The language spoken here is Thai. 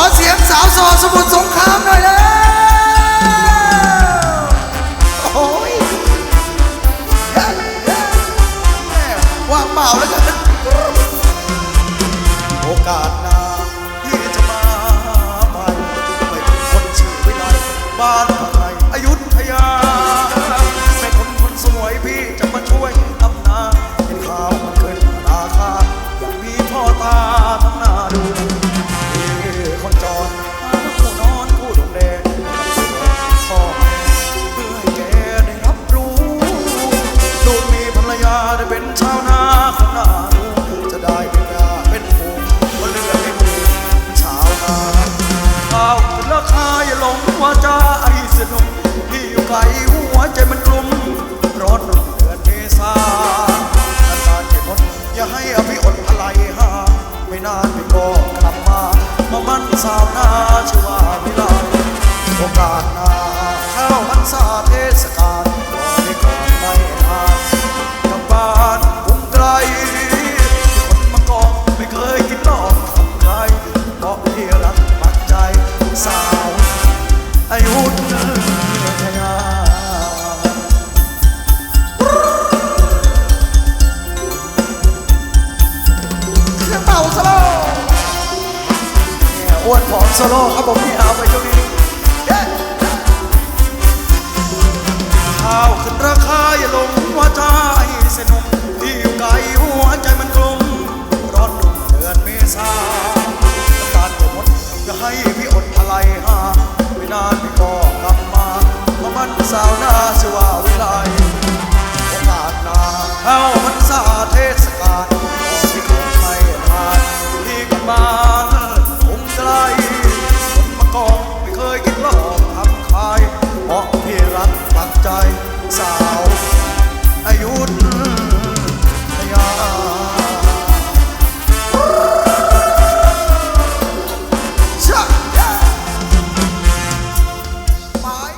อเสียงสาวโสดสมุทรสงครามหน่อยแล้วโอ้ยแม่ว่างเปล่าแล้วกันโอกาสหน้าที่จะมาใหม่ไม่เป็นคนชื่อวิไลบ้าน ได้เป็นชาวนาขนาดูจะได้เป็นยาเป็นหมูก็เลือกให้หมูเป็นชาวนาข้าวราคาอย่าหลงว่าจะไอ้สนุกที่อยู่ไกลหัวใจมันกลุ่มร้อนรุ่งเดือนเมษานานๆจะพ้นอย่าให้อภิอดอะไรหาไม่นานพี่ก็กลับมามามันสาวนาชื่อว่าวิไลโอกาสหน้าเข้าพรรษาเทศกาล เป่าโซโล่อ้วนผอมโซโล่ครับผมพี่เอาไปช่วงนี้ข้าขึ้นราคาอย่าลงหัวใจสนุกที่อยู่ไกลหัวใจมันกลมร้อนหนุ่มเดือนเมษาน้ตาลหมดจะให้พี่อดอะไรหาไม่นานพี่ก็กลับมาเพราะมันสาวหน้าสว่าวิไลโอกาสหน้าเอ้า